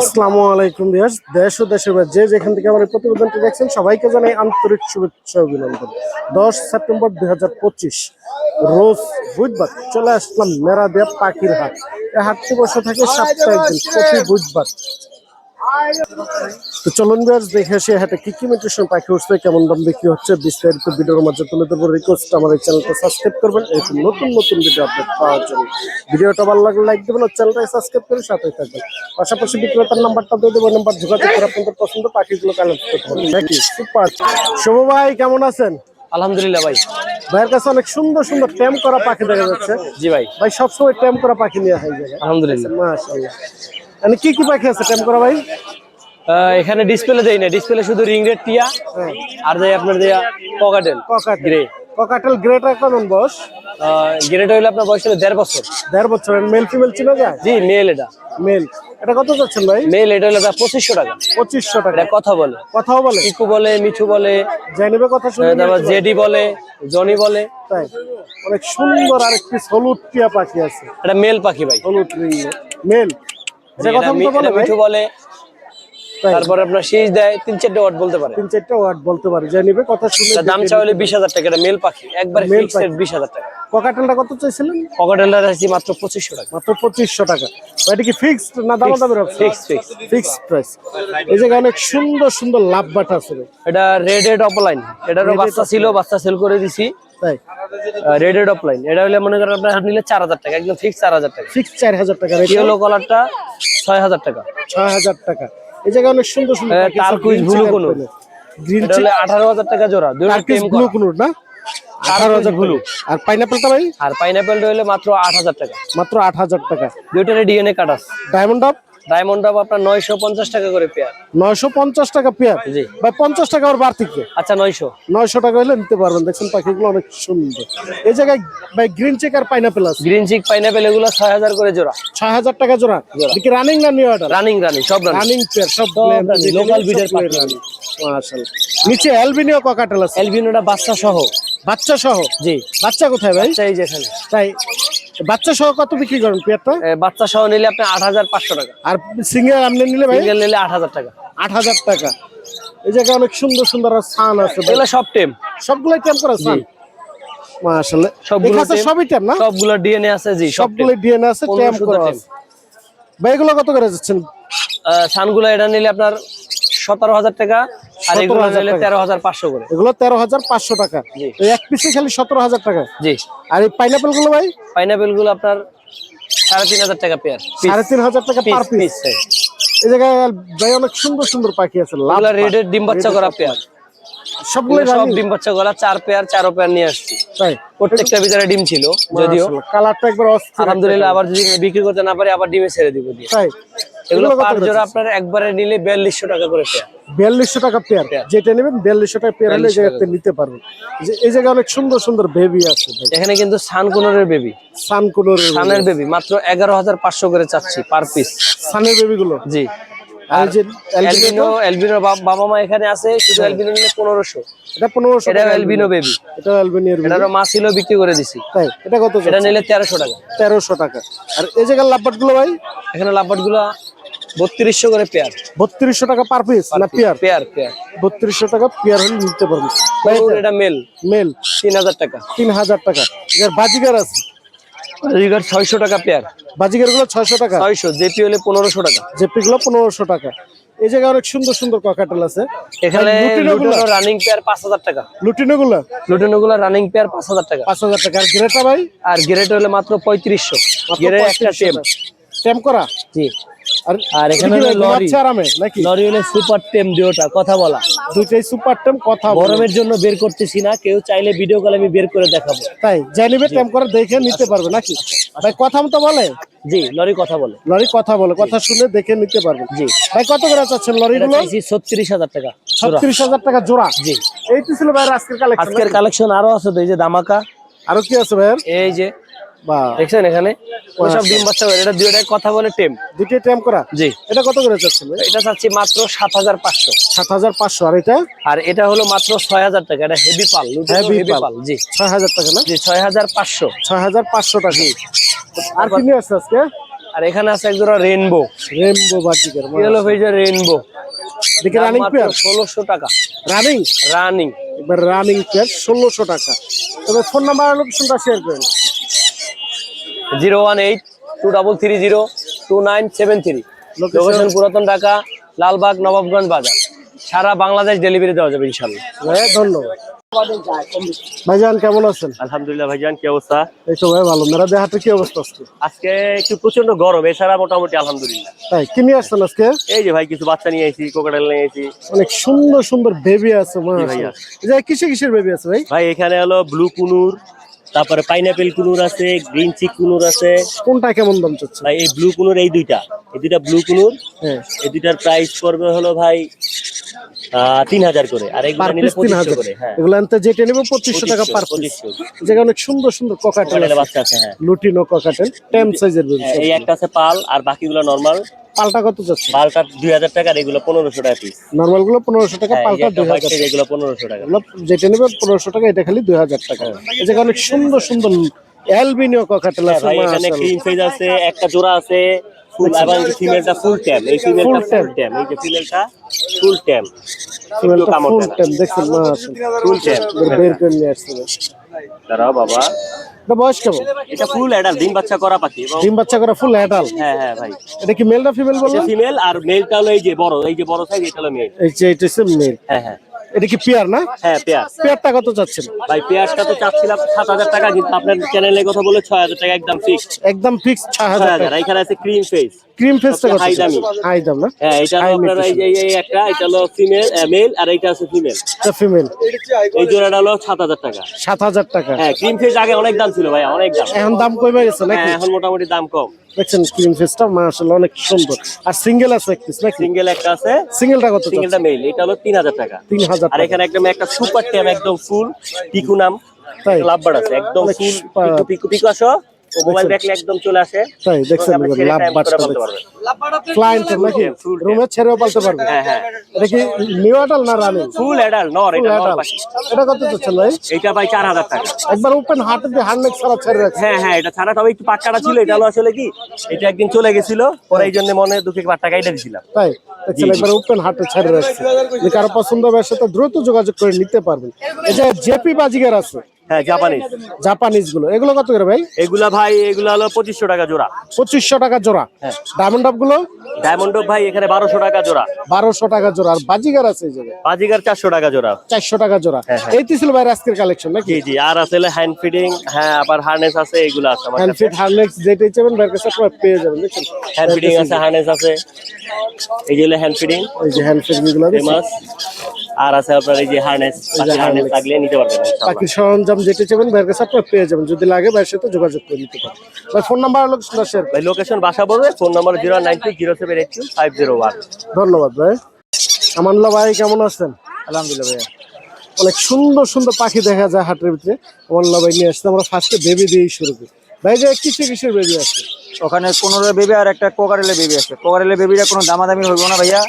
আসসালামু আলাইকুম বিহার দেশ ও দেশের যে যেখান থেকে আমার প্রতিবেদনটি দেখছেন, সবাইকে জানাই আন্তরিক শুভেচ্ছা অভিনন্দন। দশ সেপ্টেম্বর দুই হাজার পঁচিশ, রোজ বুধবার চলে আসলাম মেরাদিয়া পাখির হাট। এই হাটটি বসে থাকে সপ্তাহে একদিন প্রতি বুধবার। তো চলুন বিয়াস দেখে আসি হাটে কি কি মিউটেশন পাখি উঠছে কেমন দাম বিক্রি হচ্ছে বিস্তারিত ভিডিওর মাঝে তুলে দেবো রিকোয়েস্ট আমার এই চ্যানেলটা সাবস্ক্রাইব করবেন এরকম নতুন নতুন ভিডিও আপডেট পাওয়ার জন্য। ভিডিওটা ভালো লাগলে লাইক দেবেন আর চ্যানেলটাকে সাবস্ক্রাইব করে সাথে থাকবেন। পাশাপাশি বিক্রেতার নাম্বারটা দিয়ে দেবো নাম্বার যোগাযোগ করে আপনাদের পছন্দ পাখিগুলো কালেক্ট করতে পারবেন। নাকি? সুপার শুভ ভাই কেমন আছেন? আলহামদুলিল্লাহ ভাই। ভাইয়ের কাছে অনেক সুন্দর সুন্দর ট্যাম করা পাখি দেখা যাচ্ছে। জি ভাই। ভাই সবসময় ট্যাম করা পাখি নিয়ে হয় আলহামদুলিল্লাহ। মাশাআল্লাহ। মানে কি কি পাখি আছে ট্যাম করা ভাই? এখানে ডিসপ্লে দেই না ডিসপ্লে শুধু রিং রেড টিয়া হ্যাঁ। আর দেয় আপনার দেয়া পকাটেল ককাটেল গ্রে ককাটেল গ্রেটা কেমন বয়স? গ্রেড হইলে আপনার বয়স হলো দেড় বছর। দেড় বছর। মেল ফিমেল চিনা যায় জি মেল এটা। মেল এটা কত যাচ্ছেন ভাই? মেল এটা হলো আপনার পঁচিশশো টাকা। পঁচিশশো টাকা। এটা কথা বলে। কথাও বলে। ইকু বলে মিঠু বলে। যাই নেবে কথা শুনে তারপর জেডি বলে জনি বলে। তাই। অনেক সুন্দর আর একটি হলুদ টিয়া পাখি আছে। এটা মেল পাখি ভাই। হলুদ মেল এটা মিঠু বলে। তারপর আপনার শীষ দেয় তিন চারটে বলতে পারে। তিন চারটা ওয়ার্ড বলতে পারে। নেবে কথা শুনে দাম বিশ হাজার টাকা এটা মেল পাখি। একবার ফিক্সড বিশ হাজার টাকা। ককাটেলটা কত চাইছিলেন? মাত্র পঁচিশশো টাকা। মাত্র পঁচিশশো টাকা। এটা কি ফিক্সড না দাম দামের. ফিক্সড প্রাইস এই জায়গায় অনেক সুন্দর সুন্দর লাভ বাট আছে এটা রেড রেড অফলাইন এটারও বাচ্চা ছিল বাচ্চা সেল করে দিছি। তাই? রেড রেড অফলাইন এটা হলে মনে করেন আপনার নিলে চার হাজার টাকা একদম ফিক্স চার হাজার টাকা। ফিক্স চার হাজার টাকা। ইয়েলো কালারটা ছয় হাজার টাকা। ছয় হাজার টাকা। এই জায়গায় অনেক সুন্দর সুন্দর হ্যাঁ, তারকুইজ blue কোনো। গ্রিন আঠারো হাজার টাকা জোড়া। দুটো টেম ব্লু কোন না? আঠারো হাজার ব্লু আর পাইনাপেলটা ভাই? আর পাইনাপেলটা হলে মাত্র আট হাজার টাকা। মাত্র আট হাজার টাকা। দুইটারে ডিএনএ কাটাস ডায়মন্ড আপ ডায়মন্ড আপ আপনার নয়শো পঞ্চাশ টাকা করে পেয়ার নয়শো পঞ্চাশ টাকা পেয়ার জি। ভাই পঞ্চাশ টাকা আর বাড়তি কে? আচ্ছা নয়শো। নয়শো টাকা হলে নিতে পারবেন। দেখছেন পাখিগুলো অনেক সুন্দর। এই জায়গায় ভাই গ্রিন চেক আর পাইনাপেল আছে। গ্রিন চিক পাইনাপেল এগুলো ছয় হাজার করে জোড়া। ছয় হাজার টাকা জোড়া। দেখি রানিং না নিউ অর্ডার রানিং রানিং সব রানিং পেয়ার সব breed এর পাখি। মাশাআল্লাহ। নিচে অ্যালবিনিও ককাটেল আছে? এলবিনোটা বাচ্চা সহ। বাচ্চা সহ? জি। বাচ্চা কোথায় ভাই? এই যে এখানে। তাই বাচ্চা সহ কত বিক্রি করেন পেয়ারটা বাচ্চা সহ নিলে আপনি আট হাজার পাঁচশো টাকা। আর সিঙ্গেল আপনি নিলে ভাই? সিঙ্গেল নিলে আট হাজার টাকা। আট হাজার টাকা। এই জায়গায় অনেক সুন্দর সুন্দর সান আছে এগুলো সব টেম। সবগুলাই টেম করা সান মাশাআল্লাহ। সবগুলো সবই টেম না? সবগুলো ডিএনএ আছে জি সবগুলো ডিএনএ আছে টেম করা আছে। ভাই এগুলো কত করে যাচ্ছেন? সানগুলো এটা নিলে আপনার সতেরো হাজার টাকা আর এগুলো নিলে টাকা। করে। এগুলো এই এক পিসে খালি সতেরো হাজার টাকা। জি। আর এই পাইনাপেলগুলো ভাই? পাইনাপেলগুলো আপনার সাড়ে তিন হাজার টাকা পেয়ার সাড়ে তিন হাজার টাকা পার পিস এই জায়গায় ভাই অনেক সুন্দর সুন্দর পাখি আছে। লাল রেডের ডিম বাচ্চা করা পেয়ার সবগুলো সব ডিম বাচ্চা করা চার পেয়ার চারো পেয়ার নিয়ে আসছি। তাই? প্রত্যেকটা ভিতরে ডিম ছিল যদিও কালারটা একবার আলহামদুলিল্লাহ আবার যদি বিক্রি করতে না পারি আবার ডিমে ছেড়ে দিব দিয়ে। তাই? এগুলো এগুলো পার জোড়া আপনার একবারে নিলে বিয়াল্লিশশো টাকা করে পেয়ার টাকা যেটা নেবেন বিয়াল্লিশশো টাকা পেয়ার হলে এই 4200 জায়গাতে নিতে পারবেন। যে এই জায়গায় অনেক সুন্দর সুন্দর বেবি আছে এখানে কিন্তু সানকুনোরের বেবি সানের বেবি মাত্র এগারো হাজার পাঁচশো করে চাচ্ছি পার পিস সানের বেবি গুলো? জি। অ্যালবিনো অ্যালবিনো বাবা মা এখানে আছে শুধু নিলে পনেরোশো। এটা এটা অ্যালবিনো বেবি এটা অ্যালবেনিয়ার বেবি এটারও মা ছিল বিক্রি করে দিছি। তাই? এটা কত এটা নিলে টাকা। টাকা। আর এই জায়গার লাভবাটগুলো ভাই? এখানে লাভবাটগুলো বত্রিশশো করে পেয়ার বত্রিশশো টাকা পার পিস না পেয়ার পেয়ার পেয়ার বত্রিশশো টাকা পেয়ার হলে নিতে এটা মেল মেল তিন হাজার টাকা। তিন হাজার টাকা। এর আছে। রিগার ছয়শো টাকা পেয়ার বাজিগারগুলো ছয়শো টাকা। ছয়শো জেপি হলে পনেরোশো টাকা। জেপি গুলো পনেরোশো টাকা। এই জায়গায় অনেক সুন্দর সুন্দর ককাটেল আছে। এখানে লুটিনো রানিং পেয়ার পাঁচ হাজার টাকা। লুটিনো গুলো লুটেনো গুলো রানিং পেয়ার পাঁচ হাজার টাকা। পাঁচ হাজার টাকা। আর গ্রেটা ভাই? আর গ্রেট হলে মাত্র পঁয়ত্রিশশো। মাত্র গেরে একটা 3500 টেম টেম করা? জি। আর আর এখানে এটা কি হলো লরি। আরামে নাকি? লরি হলে সুপার টেম দুটা কথা বলা। দুইটাই সুপার টেম কথা গরমের জন্য বের করতেছি না কেউ চাইলে ভিডিও কল আমি বের করে দেখাবো। তাই যাই টেম করে দেখে নিতে পারবে নাকি? ভাই কথা মতো বলে? জি লরি কথা বলে। লরি কথা বলে কথা শুনে দেখে নিতে পারবেন জি। ভাই কত করে চাচ্ছেন লরি গুলো ছত্রিশ হাজার টাকা। ছত্রিশ হাজার টাকা জোড়া? জি। এই তো ছিল ভাইয়ের আজকের কালেকশন আজকের কালেকশন আরও আছে তো এই যে দামাকা। আরও কি আছে ভাইয়ের? এই যে দেখছেন এখানে? ডিম বাচ্চা করে। এটা দুইটাই কথা বলে টেম। দুইটাই টেম করা? জি। এটা কত করে চাচ্ছেন এটা চাচ্ছি মাত্র সাত হাজার পাঁচশো। সাত হাজার পাঁচশো। আর এটা? আর এটা হলো মাত্র ছয় হাজার টাকা। এটা হেভি পাল। হেভি পাল। জি। ছয় হাজার টাকা না? জি ছয় হাজার পাঁচশো। ছয় হাজার পাঁচশো টাকা। আর কি নিয়ে আসছে আজকে? আর এখানে আছে এক জোড়া রেনবো রেমবো বাজিকার রেনবো দেখে রানিং পেয়ার ষোলোশো টাকা। রানিং রানিং এবার রানিং পেয়ার ষোলোশো টাকা। তবে ফোন নাম্বার আর লোকেশনটা শেয়ার করেন। Zero one eight two double three zero two nine seven three. Location পুরাতন ঢাকা লালবাগ নবাবগঞ্জ বাজার। সারা বাংলাদেশ ডেলিভারি দেওয়া যাবে ইনশাল্লাহ ধন্যবাদ। ভাইজান কেমন আছেন? আলহামদুলিল্লাহ ভাইজান কি অবস্থা? এই ভাই ভালো। মেরা দেহাতে কি অবস্থা আজকে? আজকে একটু প্রচণ্ড গরম এছাড়া মোটামুটি আলহামদুলিল্লাহ। তাই কি নিয়ে আসছেন আজকে? এই যে ভাই কিছু বাচ্চা নিয়ে এসেছি অনেক সুন্দর সুন্দর বেবি আছে ভাইয়া। কিসে কিসের বেবি আছে ভাই? ভাই এখানে হলো ব্লু কুনুর তারপরে পাইনাপেল কুনুর আছে গ্রিন চিক কুনুর আছে। কোনটা কেমন দাম চাচ্ছে ভাই এই ব্লু কুনুর এই দুইটা। এই দুইটা ব্লু কুনুর। হ্যাঁ। এই দুইটার প্রাইস পড়বে হলো ভাই তিন হাজার করে। আর এগুলো নিলে তিন হাজার। করে হ্যাঁ। এগুলো আনতে যেটা নেবে পঁচিশশো টাকা পার পিস যেখানে অনেক সুন্দর সুন্দর ককাটেল বাচ্চা আছে হ্যাঁ। লুটিনো ককাটেল টেম সাইজের হ্যাঁ, এই একটা আছে পাল আর বাকিগুলো নর্মাল পাল্টা কত যাচ্ছে? পালটা দুই হাজার টাকা এগুলো পনেরোশো টাকা পিস নর্মালগুলো পনেরোশো টাকা পাল্টা একটা দুই হাজার। এগুলো পনেরোশো টাকা। যেটা নেবে পনেরোশো টাকা এটা খালি দুই হাজার টাকা। এই জায়গায় অনেক সুন্দর সুন্দর অ্যালবিনিও ককাটেল আছে এখানে ক্রিম সাইজ আছে একটা জোড়া আছে ফুল এবং ফিমেলটা ফুল ট্যাম এই ফিমেলটা ফুল ট্যাম এই যে ফিমেলটা ফুল ট্যাম ফিমেলটা ফুল টাইম দেখছেন মাশাআল্লাহ ফুল ট্যাম বের করে নিয়ে আসছে দাঁড়াও বাবা। এটা বয়স কেমন? এটা ফুল অ্যাডাল ডিম বাচ্চা করা পাখি ডিম বাচ্চা করে ফুল অ্যাডাল হ্যাঁ হ্যাঁ ভাই। এটা কি মেল না ফিমেল এটা ফিমেল আর মেলটা হলো এই যে বড় এই যে বড় সাইজ এটা হলো মেল এই যে এটা মেল হ্যাঁ হ্যাঁ। এটা কি পেয়ার না? হ্যাঁ পেয়ার। পেয়ারটা কত চাচ্ছেন? ভাই পেয়ারটা তো চাচ্ছিলাম সাত হাজার টাকা কিন্তু আপনার চ্যানেলে কথা বলে ছয় হাজার টাকা একদম ফিক্সড একদম ফিক্সড ছয় হাজার এখানে আছে ক্রিম ফেস ক্রিম ফেসটা কত high দামি। হাই দাম না? হ্যাঁ এটা আপনার এই যে এই একটা এটা হলো ফিমেল মেল আর এইটা আছে ফিমেল এটা ফিমেল এই জোড়াটা হলো সাত হাজার টাকা। সাত হাজার টাকা। হ্যাঁ ক্রিম ফেস আগে অনেক দাম ছিল ভাই অনেক দাম। এখন দাম কমে গেছে নাকি? হ্যাঁ এখন মোটামুটি দাম কম। দেখছেন ক্রিম ফেসটা মাশাআল্লাহ অনেক সুন্দর। আর সিঙ্গেল আছে এক পিস নাকি? সিঙ্গেল একটা আছে। সিঙ্গেলটা কত সিঙ্গেলটা মেল এটা হলো তিন হাজার টাকা। তিন হাজার আর এখানে একদম একটা সুপার ট্যাম একদম ফুল পিকু নাম। লাভবার আছে একদম ফুল পিকু পিকু আসো। মোবাইল দেখলে একদম চলে আসে। তাই দেখছেন ছেড়ে লাভ নাকি? রুমে ছেড়েও পালতে পারবে? হ্যাঁ হ্যাঁ। এটা কি নিউ আডাল না রানিং ফুল অ্যাডাল নর এটা নর পাখি এটা কত চাচ্ছেন ভাই? এইটা ভাই চার হাজার টাকা। একবার ওপেন হার্টে দিয়ে ছাড়া ছেড়ে রাখছে। হ্যাঁ হ্যাঁ এটা ছাড়া। তবে একটু পাটকাটা ছিল এটা হলো আসলে কি? এটা একদিন চলে গেছিল পরে এই জন্য মনে দুঃখে পাট্টা কাইটা দিছিলাম। তাই দেখছেন একবার ওপেন হার্টে ছেড়ে রাখছে। কারও পছন্দ হবে সাথে দ্রুত যোগাযোগ করে নিতে পারবেন। এটা জেপি বাজিগার আছে হ্যাঁ জাপানিজ জাপানিজগুলো এগুলো কত করে ভাই? এগুলা ভাই এগুলা হলো পঁচিশশো টাকা জোড়া। পঁচিশশো টাকা জোড়া। হ্যাঁ। ডায়মন্ড আপগুলো ডায়মন্ড ভাই এখানে বারোশো টাকা জোড়া। বারোশো টাকা জোড়া। আর বাজিগার আছে এই জায়গায়? বাজিগার চারশো টাকা জোড়া। চারশো টাকা জোড়া। হ্যাঁ, হ্যাঁ। এই তো ছিল ভাই আজকের কালেকশন নাকি? জি জি। আর আছে হ্যান্ড ফিডিং হ্যাঁ আবার হার্নেস আছে এগুলো আছে আমার হ্যান্ড ফিট হার্নেক্স যেটাই চাবেন ভাইয়ের কাছে আপনারা পেয়ে যাবেন দেখছেন? হ্যান্ড ফিডিং আছে হার্নেস আছে। এই যে হ্যান্ড ফিডিং এই যে হ্যান্ড ফিটগুলো? ফেমাস আর আছে আপনার এই যে হার্নেস হার্নেস লাগলে নিতে পারবেন বাকি সরঞ্জাম যেটা চাবেন ভাইয়ের কাছে আপনারা পেয়ে যাবেন। যদি লাগে ভাইয়ের সাথে যোগাযোগ করে নিতে পারেন। ভাই ফোন নাম্বার লোক শেয়ার ভাই লোকেশন বাসা বলবে phone number zero nine three zero seven eight two five zero one ধন্যবাদ ভাই। আমানুল্লাহ ভাই কেমন আছেন? আলহামদুলিল্লাহ ভাইয়া। অনেক সুন্দর সুন্দর পাখি দেখা যায় হাটের ভিতরে। আমানুল্লাহ ভাই নিয়ে আসছে। আমরা ফার্স্টে বেবি দিয়েই শুরু করি। ভাই যে কিসে কিসের বেবি আছে? ওখানে পনেরো বেবি আর একটা কোকারেলে বেবি আছে। কোকারেলে বেবিটা কোনো দামাদামি হইব না ভাইয়া।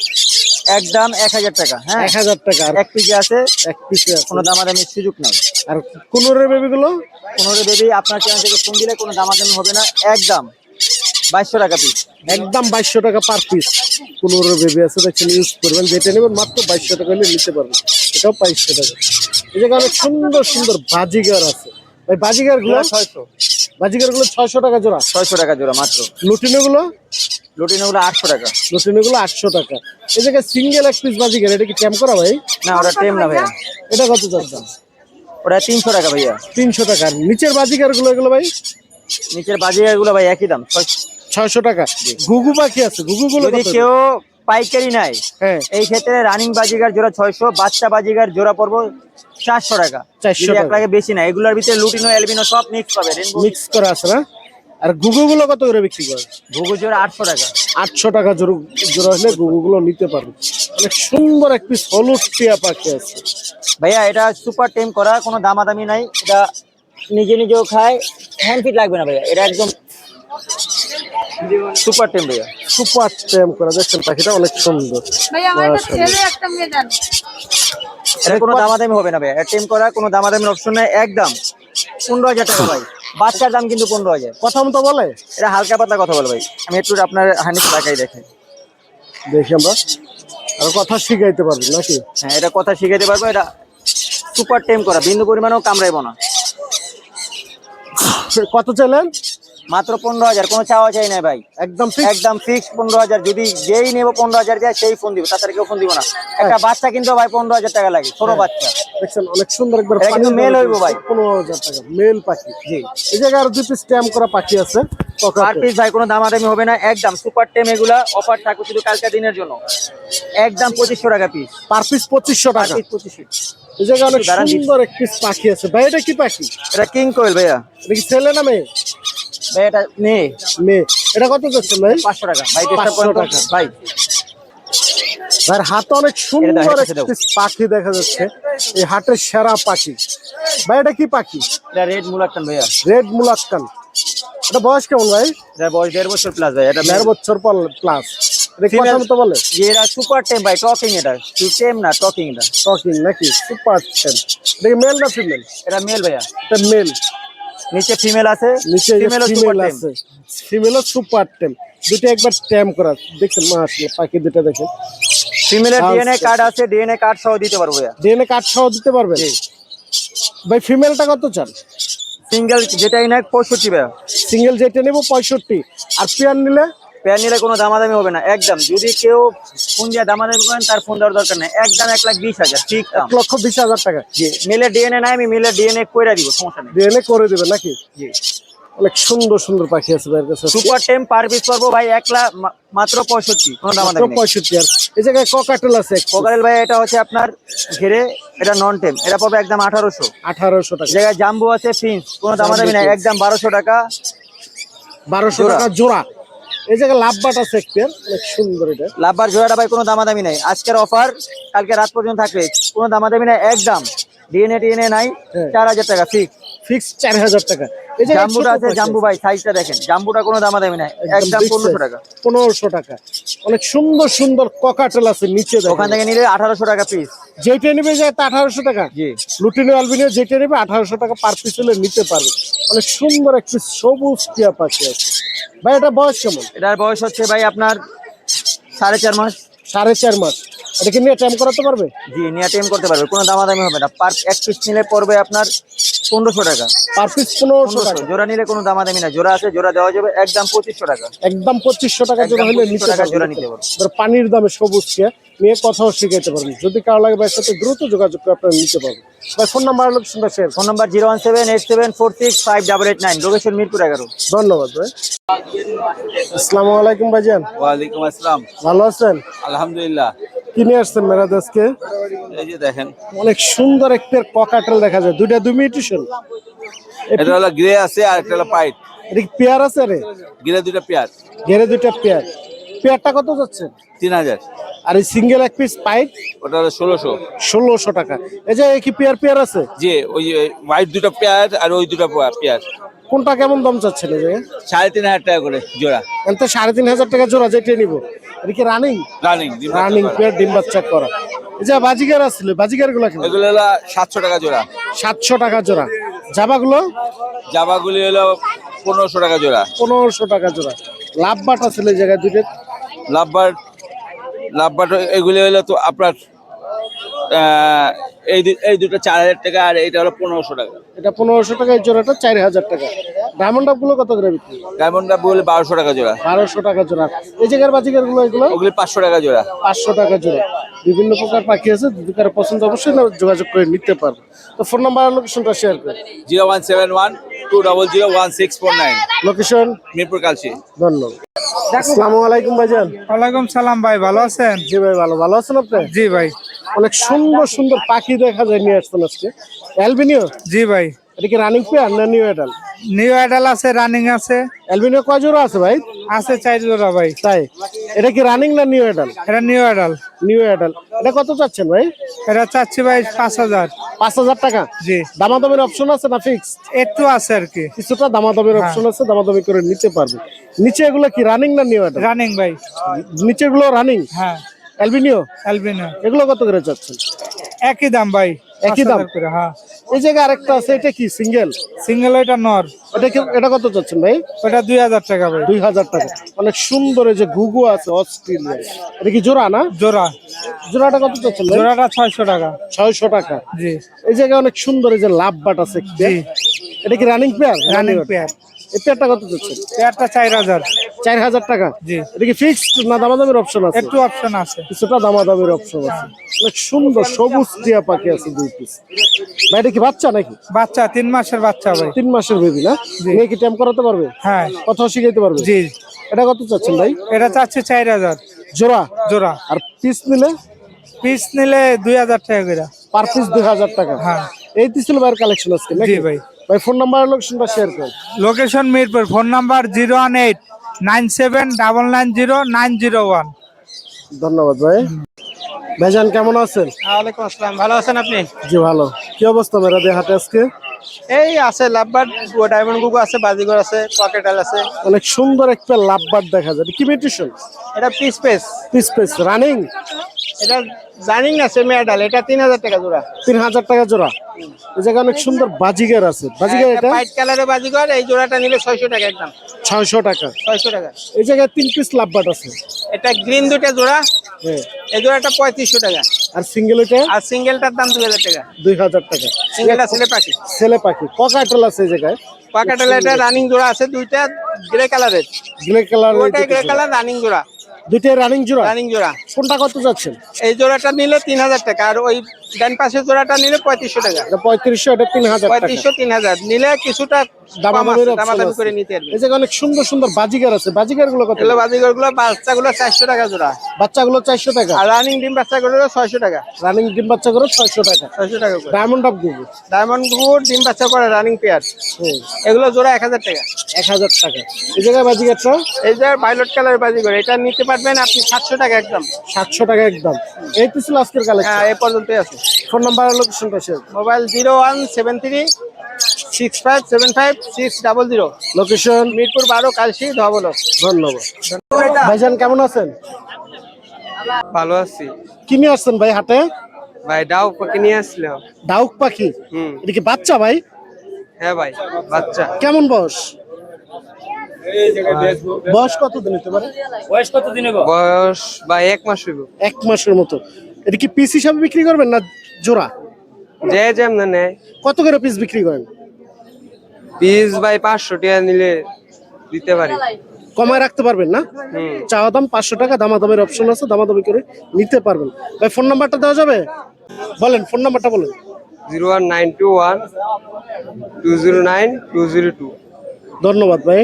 একদম এক হাজার টাকা হ্যাঁ। এক হাজার টাকা। আর এক পিসে আছে এক পিসে কোনো দামাদামির সুযোগ নাই। আর কোনোরের বেবি গুলো পনেরো বেবি আপনার চ্যানেল থেকে ফোন দিলে কোনো দামাদামি হবে না একদম বাইশশো টাকা পিস একদম বাইশশো টাকা পার পিস কোনোরের বেবি আছে দেখছেন ইউজ করবেন যেটা নেবেন মাত্র বাইশশো টাকা হলে নিতে পারবেন। এটাও বাইশশো টাকা। এই জায়গায় অনেক সুন্দর সুন্দর বাজিগার আছে। ভাই বাজিগারগুলো ছয়শো। বাজিগারগুলো ছয়শো টাকা জোড়া। ছয়শো টাকা জোড়া মাত্র। লুটিনো গুলো লুটিনগুলো আটশো টাকা। লুটিনো গুলো আটশো টাকা। এই জায়গায় সিঙ্গেল এক পিস বাজিগার এটা কি ক্যাম্প করা ভাই? না ওটা টেম না ভাইয়া। এটা কত চাচ্ছেন? ওটা তিনশো টাকা ভাইয়া। তিনশো টাকা। নিচের বাজিকারগুলো এগুলো ভাই? নিচের বাজিয়াগুলো ভাই একই দাম ছয়শো। ছয়শো টাকা। ঘুঘু পাখি আছে ঘুঘু গুলো কেউ পাইকারি নাই। হ্যাঁ এই ক্ষেত্রে রানিং বাজিগার জোড়া ছয়শো বাচ্চা বাজিগার জোড়া পড়ব চারশো টাকা। 400 যদি এক। লাখে বেশি না এগুলোর ভিতরে লুটিনো এলবিনো সব মিক্স পাবে মিক্স করা আছে না? আর ঘুঘু গুলো কত করে বিক্রি করে? ভুগু জোড়া আটশো টাকা। আটশো টাকা জোড়া জোড়া হলে ঘুঘু গুলো নিতে পারবে। অনেক সুন্দর এক পিস হলুদ টিয়া পাখি আছে। ভাইয়া এটা সুপার টেম করা কোনো দামাদামি নাই। এটা নিজে নিজেও খায়। হ্যান্ড ফিট লাগবে না ভাইয়া এটা একদম সুপার টেম ভাইয়া। সুপার টেম করা দেখছেন পাখিটা অনেক সুন্দর। ভাই আমার একটা ছেলে একটা মেয়ে জানে এটা কোনো দামাদামি হবে না ভাইয়া। এটা টেম করা কোনো দামাদামির অপশন নাই একদম। পনেরো হাজার টাকা ভাই। বাচ্চার দাম কিন্তু পনেরো হাজার। কথা মতো বলে? এটা হালকা পাতলা কথা বল ভাই। আমি একটু আপনার হানিফ টাকাই দেখে। দেখি আমরা। আর কথা শিখাইতে পারব নাকি? হ্যাঁ এটা কথা শিখাইতে পারব। এটা সুপার টেম করা। বিন্দু পরিমাণও কামড়াইবো না। কত চাইলেন? মাত্র পনেরো হাজার কোনো চাওয়া চাই নাই ভাই। একদম একদম ফিক্স পনেরো হাজার। যদি যেই নেব পনেরো হাজার দেয় সেই ফোন দিব। তাড়াতাড়ি কেউ ফোন দিব না। একটা বাচ্চা কিন্তু ভাই পনেরো হাজার টাকা লাগে ছোট বাচ্চা। দেখছেন অনেক সুন্দর একবার কিন্তু হইবো ভাই। পনেরো হাজার টাকা মেল পাখি। জি। এই জায়গায় আর দুটি স্ট্যাম্প করা পাখি আছে পার পিস ভাই কোনো দামাদামি হবে না। একদম সুপার টেম এগুলা অফার থাকবে শুধু কালকা দিনের জন্য। একদম পঁচিশশো টাকা পিস পার পিস পঁচিশশো টাকা। পিস পঁচিশশো। এই জায়গায় অনেক। সুন্দর পাখি আছে। ভাই এটা কি পাখি? এটা কিং কোয়েল ভাইয়া। এটা কি ছেলে না মেয়ে? ভাই এটা মেয়ে এটা কত যাচ্ছে ভাই? পাঁচশো টাকা। ভাই ডিস্টার্ব 500 করেন তো? টাকা। ভাই। ভাইয়ের হাতে অনেক সুন্দর দাও, এটা পাখি দেখা যাচ্ছে। এই হাটের সেরা পাখি। ভাই এটা কি পাখি? এটা রেড মুলাক্কান ভাইয়া। Red Moluccan. এটা বয়স কেমন ভাই? এটা বয়স দেড় বছর প্লাস ভাই এটা দেড় বছর প্লাস এটা বলে? এটা সুপার টেম ভাই টকিং এটা। টেম না টকিং এটা। টকিং নাকি? সুপার এটা মেল না ফিমেল এটা মেল ভাইয়া। এটা মেল নিচে ফিমেল আছে নিচে ফিমেল সুপার আছে। ফিমেল সুপার টেম দুটো একবার ট্যাম করা। দেখছেন মাশাআল্লাহ পাখি দুটো দেখেন। ফিমেলের। ডিএনএ কার্ড আছে। ডিএনএ কার্ড সহ দিতে পারব ডিএনএ কার্ড সহ দিতে পারবেন? ভাই ফিমেলটা কত চান? সিঙ্গেল যেটাই নেয় পঁয়ষট্টি ভাইয়া। সিঙ্গেল যেটা নেব পঁয়ষট্টি। আর পেয়ার নিলে? পেয়ার নিলে কোনো দামাদামি হবে না একদম। যদি কেউ ফোন দিয়ে দামাদামি করেন তার ফোন দেওয়ার দরকার নেই। একদম এক লাখ বিশ হাজার ঠিক এক লক্ষ বিশ হাজার টাকা। জি মিলের ডিএনএ নাই আমি মিলে ডিএনএ করে দিব সমস্যা নেই। ডিএনএ করে দেবে নাকি? জি। অনেক সুন্দর সুন্দর পাখি আছে ভাইয়ের কাছে। সুপার টেম পার পিস করব ভাই এক লাখ মাত্র পঁয়ষট্টি কোনো দামাদামি নেই। পঁয়ষট্টি আর এই জায়গায় ককাটেল আছে কোকারেল ভাই এটা হচ্ছে আপনার ঘেরে এটা নন টেম এটা পড়বে একদম আঠারোশো। আঠারোশো টাকা। জায়গায় জাম্বু আছে ফিন্স কোনো দামাদামি নাই একদম বারোশো টাকা বারোশো টাকা জোড়া। এই জায়গায় লাভবাটা এক অনেক সুন্দর এটা। লাভবার জোড়াটা ভাই কোনো দামাদামি নাই। আজকের অফার কালকে রাত পর্যন্ত থাকবে। কোনো দামাদামি নাই একদম। ডিএনএ টিএনএ নাই হ্যাঁ। চার হাজার টাকা ফিক্স ফিক্স চার হাজার টাকা। এই জায়গায় জাম্বুটা আছে জাম্বু ভাই সাইজটা দেখেন। জাম্বুটা কোনো দামাদামি নাই। একদম পনেরোশো টাকা। পনেরোশো টাকা। অনেক সুন্দর সুন্দর ককাটেল আছে নিচে। ওখান থেকে নিলে আঠারোশো টাকা পিস যেটা নেবে তা আঠারোশো টাকা। জি। লুটিনো আলবিনিও যেটা নেবে আঠারোশো টাকা পার পিস হলে নিতে পারবে। অনেক সুন্দর একটি সবুজ টিয়া পাখি আছে। ভাই এটা বয়স কেমন? এটার বয়স হচ্ছে ভাই আপনার সাড়ে চার মাস। সাড়ে চার মাস। এটাকে নিয়ে টাইম করাতে পারবে? জি নিয়ে টেম করতে পারবে কোনো দামাদামি হবে না। পার এক পিস নিলে পড়বে আপনার পনেরোশো টাকা। পার পিস পনেরোশো টাকা। জোড়া নিলে কোনো দামাদামি না। জোড়া আছে জোড়া দেওয়া যাবে একদম পঁচিশশো টাকা। একদম পঁচিশশো টাকা জোড়া হলে 2500 নিতে টাকা জোড়া নিতে পারবে। পানির দামে সবুজ টিয়া নিয়ে কথাও শিখাইতে পারবেন যদি কারও লাগে ভাইয়ের সাথে দ্রুত যোগাযোগ করে আপনারা নিতে পারবেন ভাই ফোন নাম্বার হলো লোকেশনটা share phone number zero one seven eight seven four six five double eight nine. Location Mirpur এগারো। ধন্যবাদ ভাই। আসসালামু আলাইকুম ভাইজান। ওয়ালাইকুম আসসালাম। ভালো আছেন? আলহামদুলিল্লাহ। কি নিয়ে আসছেন মেরাজ আজকে? এই যে দেখেন। অনেক সুন্দর একটা ককাটেল দেখা যায়। দুইটা দুই মিউটেশন এটা হলো গ্রে আছে আর একটা হলো পাইট। এটা পেয়ার আছে রে? গ্রে দুটো পেয়ার। ঘেরে দুইটা পেয়ার। পেয়ারটা কত যাচ্ছে? তিন হাজার। আর এই সিঙ্গেল এক পিস পাইপ ওটা হলো ষোলোশো। ষোলোশো টাকা। এই যে কি পেয়ার পেয়ার আছে? যে ওই হোয়াইট দুটো পেয়ার আর ওই দুটো পেয়ার। কোনটা কেমন দাম চাচ্ছেন এই জায়গায়? সাড়ে তিন হাজার টাকা করে জোড়া। তো সাড়ে তিন হাজার টাকা জোড়া যেটা নিবো। এটা কি রানিং রানিং রানিং পেয়ার ডিম বাচ্চা করা। এই যে বাজিগার আসছিল বাজিগারগুলো কেমন? এগুলো হলো সাতশো টাকা জোড়া। সাতশো টাকা জোড়া। জাবাগুলো? জাবাগুলি হলো পনেরোশো টাকা জোড়া। পনেরোশো টাকা জোড়া। লাভবাট এই জায়গায় দুটো লাভবার লাভবাট এগুলি হলো তো আপনার এই এই দুটো চার হাজার টাকা আর এইটা হলো পনেরোশো টাকা। এটা পনেরোশো টাকা এই জোড়াটা চার হাজার টাকা। ডায়মন্ডগুলো কত করে বিক্রি? ডায়মন্ডটা বলে বারোশো টাকা জোড়া। বারোশো টাকা জোড়া। এই জায়গার বাজিকারগুলো এগুলো? ওগুলি পাঁচশো টাকা জোড়া। পাঁচশো টাকা জোড়া। বিভিন্ন প্রকার পাখি আছে যদি কারও পছন্দ অবশ্যই যোগাযোগ করে নিতে পারবে তো ফোন নাম্বার লোকেশনটা শেয়ার করে। Zero one seven one two double zero one six four nine. Location Mirpur Kalshi ধন্যবাদ। আসসালামু আলাইকুম ভাইজান। ওয়ালাইকুম সালাম ভাই ভালো আছেন? জি ভাই ভালো। ভালো আছেন আপনি? জি ভাই। অনেক সুন্দর সুন্দর পাখি দেখা যায় নিয়ে আসছেন আজকে। অ্যালবিনিও জি ভাই। এটা কি রানিং পেয়ার না নিউ এডাল নিউ আইডাল আছে রানিং আছে। অ্যালবিনিও কয় জোড়া আছে ভাই? আছে চার জোড়া ভাই। তাই। এটা কি রানিং না নিউ এডাল এটা নিউ আইডাল নিউ এডাল এটা কত চাচ্ছেন ভাই? এটা চাচ্ছি ভাই পাঁচ হাজার। পাঁচ হাজার টাকা? জি। দামাদামের অপশন আছে না ফিক্স একটু আছে আর কি। কিছুটা দামাদামের অপশন আছে দামাদামি করে নিতে পারবে। নিচে এগুলো কি রানিং না নিউ এডাল রানিং ভাই। নিচে এগুলো রানিং হ্যাঁ। অ্যালবিনিও? অ্যালবিনো। এগুলো কত করে চাচ্ছেন? একই দাম ভাই একই দাম? করে হ্যাঁ। এই জায়গায় আরেকটা আছে এটা কি সিঙ্গেল? সিঙ্গেল ওইটা নর। এটা কি এটা কত চাচ্ছেন ভাই? ওইটা দুই হাজার টাকা ভাই। দুই হাজার টাকা। অনেক সুন্দর এই যে ঘুঘু আছে অস্ট্রেলিয়া এটা কি জোড়া না? জোড়া। জোড়াটা কত চাচ্ছেন ভাই? জোড়াটা ছয়শো টাকা। ছয়শো টাকা। জি। এই জায়গায় অনেক সুন্দর এই যে লাভ বাট আছে। জি। এটা কি রানিং পেয়ার রানিং পেয়ার এই পেয়ারটা কত চাচ্ছেন পেয়ারটা চার হাজার। চার হাজার টাকা। জি। এটা কি ফিক্সড না দামাদামের অপশন আছে? একটু অপশন আছে। কিছুটা দামাদামের অপশন আছে। অনেক সুন্দর সবুজ টিয়া পাখি আছে দুই পিস ভাই এটা কি বাচ্চা নাকি? বাচ্চা তিন মাসের বাচ্চা ভাই। তিন মাসের বেবি না? মেয়ে কি ট্যাম্প করাতে পারবে? হ্যাঁ। কথা শিখাইতে পারবে? জি। এটা কত চাচ্ছেন ভাই? এটা চাচ্ছে চার হাজার। জোড়া? জোড়া। আর পিস নিলে? পিস নিলে দুই হাজার টাকা করে। পার পিস দুই হাজার টাকা। হ্যাঁ। এই তো ছিল ভাইয়ের কালেকশন আজকে জি ভাই। ভাই ফোন নাম্বার লোকেশনটা শেয়ার করুন location Mirpur phone number zero one eight nine seven double nine zero nine zero one ধন্যবাদ ভাই। ভাইজান কেমন আছেন? ওয়ালাইকুম আসসালাম ভালো আছেন আপনি? জি ভালো। কি অবস্থা মেরা দিয়ে হাটে আজকে? এই আছে লাভবার ডায়মন্ড গুগু আছে বাজিগর আছে পকেটাল আছে। অনেক সুন্দর একটা লাভবার দেখা যায়। কি মিউটেশন এটা piece piece piece piece running এটা জানিং না আডাল এটা তিন হাজার টাকা জোড়া। তিন হাজার টাকা জোড়া। এই জায়গায় অনেক সুন্দর বাজিগার আছে। বাজিগার এটা? হোয়াইট কালারের বাজিগর এই জোড়াটা নিলে ছয়শো টাকা একদম। ছয়শো টাকা। ছয়শো টাকা। এই জায়গায় তিন পিস লাভবাট আছে। এটা গ্রিন দুটা জোড়া। হ্যাঁ। এই জোড়াটা পঁয়ত্রিশশো টাকা। আর সিঙ্গেল এটা? আর সিঙ্গেলটার দাম দুই হাজার টাকা। দুই হাজার টাকা। সিঙ্গেলটা ছেলে পাখি। ছেলে পাখি। ককাটেল আছে এই জায়গায়? পকেটাল এটা রানিং জোড়া আছে দুইটা গ্রে কালারের grey colour grey colour running জোড়া। দুইটাই রানিং জোড়া? রানিং জোড়া। কোনটা কত যাচ্ছেন এই জোড়াটা নিলে তিন হাজার টাকা আর ওই ডান পাশের জোড়াটা নিলে পঁয়ত্রিশশো টাকা। পঁয়ত্রিশশো এটা তিন হাজার পঁয়ত্রিশশো তিন হাজার। নিলে কিছুটা দামাদামি করে নিতে পারবে। এই জায়গায় অনেক সুন্দর সুন্দর বাজিগার আছে। বাজিগারগুলো কত? বাজিগরগুলো বাচ্চাগুলো চারশো টাকা জোড়া। বাচ্চাগুলো চারশো টাকা। আর রানিং ডিম বাচ্চাগুলো ছয়শো টাকা। রানিং ডিম বাচ্চা করে ছয়শো টাকা। ছয়শো টাকা ডায়মন্ড অফ গুগু ডায়মন্ড গুড় ডিম বাচ্চা করে রানিং পেয়ার এগুলো জোড়া এক হাজার টাকা। এক হাজার টাকা। এই জায়গায় বাজিগারটা? এই যে ভাইলট কালার বাজিগর এটা নিতে পারবেন আপনি সাতশো টাকা একদম। সাতশো টাকা একদম। এই তো ছিল আজকের কালেকশন হ্যাঁ এ পর্যন্তই আছে। ফোন নাম্বার লোকেশনটা share mobile zero one seven three six five seven five six double zero. Location? Mirpur বারো কালসি ধবল। ধন্যবাদ। ভাইজান কেমন আছেন? ভালো আছি। কি নিয়ে আসছেন ভাই হাটে? ভাই ডাউক পাখি নিয়ে আসলাম ডাউক পাখি? হুম। এটা কি বাচ্চা ভাই? হ্যাঁ ভাই বাচ্চা। কেমন বয়স? বয়স কত দিন হতে পারে? বয়স ভাই এক মাস হইব। এক মাসের মতো। এটা কি পিস হিসাবে বিক্রি করবেন না জোড়া? যে যেমন নেয়। কত করে পিস বিক্রি করেন? পিস ভাই পাঁচশো টাকা নিলে দিতে পারি। কমায় রাখতে পারবেন না? চাওয়া দাম পাঁচশো টাকা দামাদামের অপশন আছে দামাদামি করে নিতে পারবেন। ভাই ফোন নাম্বারটা দেওয়া যাবে? বলেন ফোন নাম্বারটা বলেন। Zero one nine two one two zero nine two zero two. ধন্যবাদ ভাই।